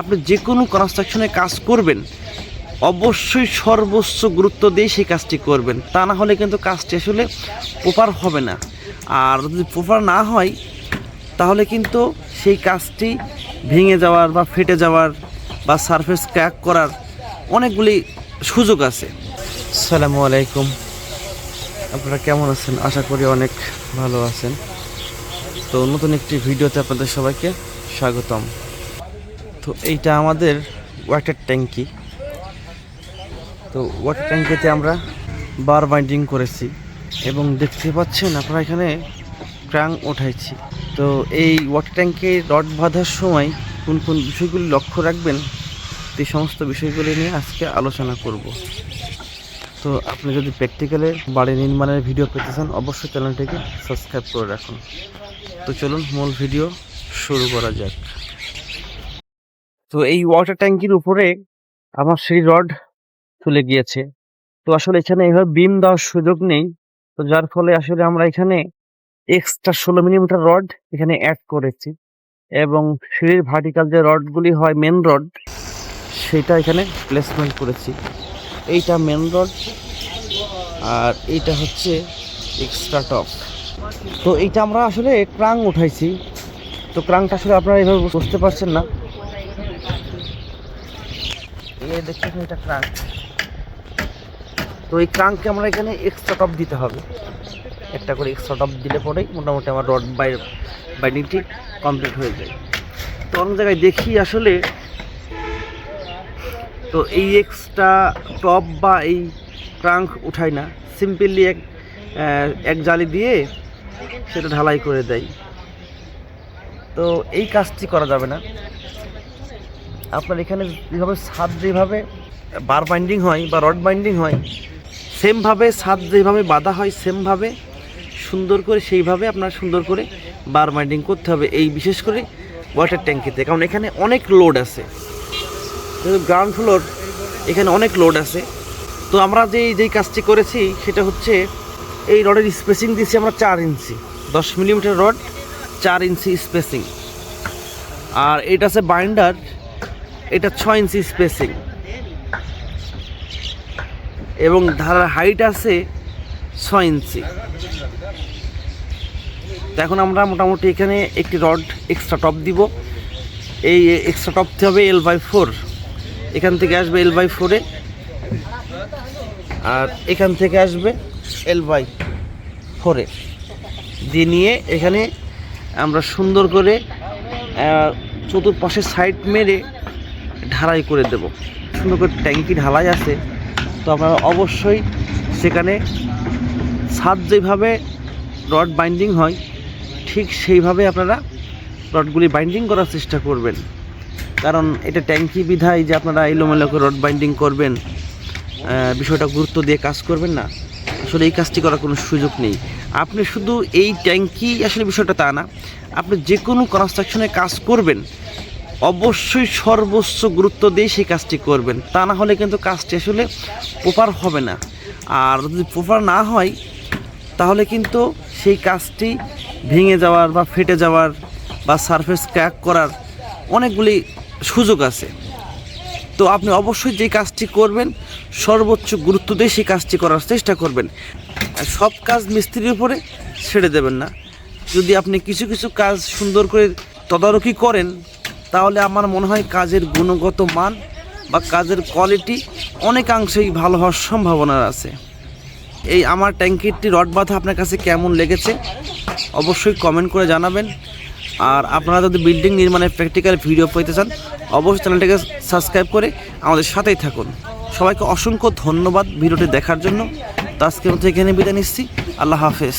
আপনি যে কোনো কনস্ট্রাকশনে কাজ করবেন, অবশ্যই সর্বোচ্চ গুরুত্ব দিয়ে সেই কাজটি করবেন। তা না হলে কিন্তু কাজটি আসলে প্রপার হবে না। আর যদি প্রপার না হয়, তাহলে কিন্তু সেই কাজটি ভেঙে যাওয়ার বা ফেটে যাওয়ার বা সারফেস ক্র্যাক করার অনেকগুলি সুযোগ আছে। আসসালামু আলাইকুম। আপনারা কেমন আছেন? আশা করি অনেক ভালো আছেন। তো নতুন একটি ভিডিওতে আপনাদের সবাইকে স্বাগতম। তো এইটা আমাদের ওয়াটার ট্যাঙ্কি তো ওয়াটার ট্যাঙ্কিতে আমরা বার বাইন্ডিং করেছি এবং দেখতে পাচ্ছেন আপনারা এখানে ক্রাং উঠাইছি তো এই ওয়াটার ট্যাঙ্কে রড বাঁধার সময় কোন কোন বিষয়গুলি লক্ষ্য রাখবেন এই সমস্ত বিষয়গুলি নিয়ে আজকে আলোচনা করব। তো আপনি যদি প্র্যাকটিক্যালে বাড়ি নির্মাণের ভিডিও পেতে চান, অবশ্যই চ্যানেলটিকে সাবস্ক্রাইব করে রাখুন। তো চলুন মূল ভিডিও শুরু করা যাক। তো এই ওয়াটার ট্যাঙ্কির উপরে আমার সেই রড চলে গিয়েছে। তো আসলে এখানে এইভাবে বিম দেওয়ার সুযোগ নেই। তো যার ফলে আসলে আমরা এখানে এক্সট্রা ষোলো মিলিমিটার রড এখানে অ্যাড করেছি এবং সিঁড়ির ভার্টিক্যাল যে রডগুলি হয় মেন রড সেটা এখানে প্লেসমেন্ট করেছি। এইটা মেন রড আর এইটা হচ্ছে এক্সট্রা টপ তো এইটা আমরা আসলে ক্রাং উঠাইছি। তো ক্রাংটা আসলে আপনারা এইভাবে বুঝতে পারছেন না। এই দেখছেন এটা ক্রাং তো এই ক্রাংকে আমরা এখানে এক্সট্রা টপ দিতে হবে। একটা করে এক্সট্রা টপ দিলে পরেই মোটামুটি আমার রড বাই বাইন্ডিংটি কমপ্লিট হয়ে যায়। তো অন্য জায়গায় দেখি আসলে, তো এই এক্সট্রা টপ বা এই ক্রাঙ্ক উঠায় না। সিম্পলি এক এক জালি দিয়ে সেটা ঢালাই করে দেয়। তো এই কাজটি করা যাবে না। আপনার এখানে যেভাবে ছাদ যেভাবে বার বাইন্ডিং হয় বা রড বাইন্ডিং হয়, সেমভাবে ছাদ যেভাবে বাঁধা হয়, সেমভাবে সুন্দর করে সেইভাবে আপনার সুন্দর করে বার বাইন্ডিং করতে হবে। এই বিশেষ করে ওয়াটার ট্যাঙ্কিতে কারণ এখানে অনেক লোড আছে। গ্রাউন্ড ফ্লোর এখানে অনেক লোড আছে। তো আমরা যে যেই কাজটি করেছি, সেটা হচ্ছে এই রডের স্পেসিং দিয়েছি আমরা চার ইঞ্চি। দশ মিলিমিটার রড চার ইঞ্চি স্পেসিং আর এটা আছে বাইন্ডার এটা ছয় ইঞ্চি স্পেসিং এবং ধারার হাইট আছে ছয় ইঞ্চি। এখন আমরা মোটামুটি এখানে একটি রড এক্সট্রা টপ দিব। এই এক্সট্রা টপতে হবে এল বাই ফোর এখান থেকে আসবে এল বাই ফোরে আর এখান থেকে আসবে এল বাই ফোরে দিয়ে নিয়ে এখানে আমরা সুন্দর করে চতুর্পাশে সাইড মেরে ঢালাই করে দেব। সুন্দর করে ট্যাঙ্কি ঢালাই আছে। তো আপনারা অবশ্যই সেখানে ছাদ যেভাবে রড বাইন্ডিং হয়, ঠিক সেইভাবে আপনারা রডগুলি বাইন্ডিং করার চেষ্টা করবেন। কারণ এটা ট্যাঙ্কি বিধায় যে আপনারা এলোমেলো করে রড বাইন্ডিং করবেন বিষয়টা গুরুত্ব দিয়ে কাজ করবেন না। আসলে এই কাজটি করার কোনো সুযোগ নেই। আপনি শুধু এই ট্যাঙ্কি আসলে বিষয়টা তা না, আপনি যে কোনো কনস্ট্রাকশনে কাজ করবেন অবশ্যই সর্বোচ্চ গুরুত্ব দিয়ে সেই কাজটি করবেন। তা না হলে কিন্তু কাজটি আসলে প্রপার হবে না। আর যদি প্রপার না হয়, তাহলে কিন্তু সেই কাজটি ভেঙে যাওয়ার বা ফেটে যাওয়ার বা সারফেস ক্র্যাক করার অনেকগুলি সুযোগ আছে। তো আপনি অবশ্যই যে কাজটি করবেন, সর্বোচ্চ গুরুত্ব দিয়ে সেই কাজটি করার চেষ্টা করবেন। সব কাজ মিস্ত্রির উপরে ছেড়ে দেবেন না। যদি আপনি কিছু কিছু কাজ সুন্দর করে তদারকি করেন তাহলে আমার মনে হয় কাজের গুণগত মান বা কাজের কোয়ালিটি অনেকাংশেই ভালো হওয়ার সম্ভাবনা আছে। এই আমার ট্যাঙ্কিরটি রড বাঁধা আপনার কাছে কেমন লেগেছে অবশ্যই কমেন্ট করে জানাবেন। আর আপনারা যদি বিল্ডিং নির্মাণের প্র্যাকটিক্যাল ভিডিও পেতে চান, অবশ্যই চ্যানেলটিকে সাবস্ক্রাইব করে আমাদের সাথেই থাকুন। সবাইকে অসংখ্য ধন্যবাদ ভিডিওটি দেখার জন্য। তো আজকের মতো এখানে বিদায় নিচ্ছি। আল্লাহ হাফেজ।